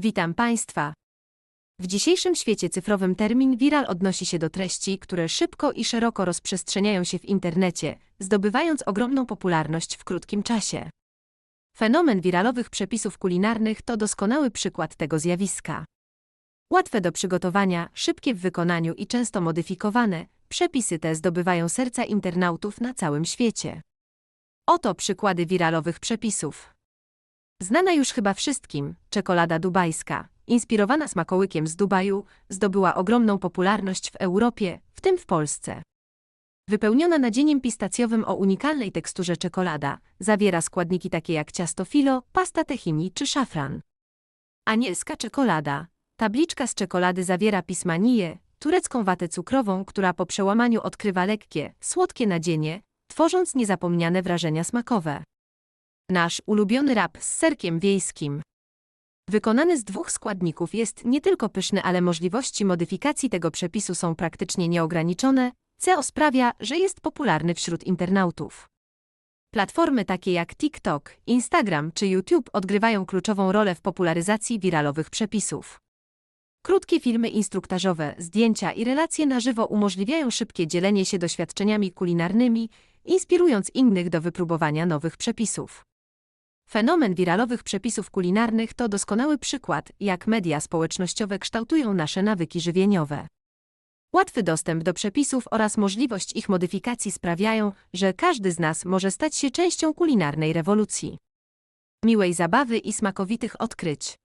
Witam Państwa. W dzisiejszym świecie cyfrowym termin viral odnosi się do treści, które szybko i szeroko rozprzestrzeniają się w internecie, zdobywając ogromną popularność w krótkim czasie. Fenomen wiralowych przepisów kulinarnych to doskonały przykład tego zjawiska. Łatwe do przygotowania, szybkie w wykonaniu i często modyfikowane, przepisy te zdobywają serca internautów na całym świecie. Oto przykłady wiralowych przepisów. Znana już chyba wszystkim, czekolada dubajska, inspirowana smakołykiem z Dubaju, zdobyła ogromną popularność w Europie, w tym w Polsce. Wypełniona nadzieniem pistacjowym o unikalnej teksturze czekolada, zawiera składniki takie jak ciasto filo, pasta tahini czy szafran. Anielska czekolada. Tabliczka z czekolady zawiera pismaniję, turecką watę cukrową, która po przełamaniu odkrywa lekkie, słodkie nadzienie, tworząc niezapomniane wrażenia smakowe. Nasz ulubiony rap z serkiem wiejskim. Wykonany z dwóch składników jest nie tylko pyszny, ale możliwości modyfikacji tego przepisu są praktycznie nieograniczone, co sprawia, że jest popularny wśród internautów. Platformy takie jak TikTok, Instagram czy YouTube odgrywają kluczową rolę w popularyzacji wiralowych przepisów. Krótkie filmy instruktażowe, zdjęcia i relacje na żywo umożliwiają szybkie dzielenie się doświadczeniami kulinarnymi, inspirując innych do wypróbowania nowych przepisów. Fenomen wiralowych przepisów kulinarnych to doskonały przykład, jak media społecznościowe kształtują nasze nawyki żywieniowe. Łatwy dostęp do przepisów oraz możliwość ich modyfikacji sprawiają, że każdy z nas może stać się częścią kulinarnej rewolucji. Miłej zabawy i smakowitych odkryć.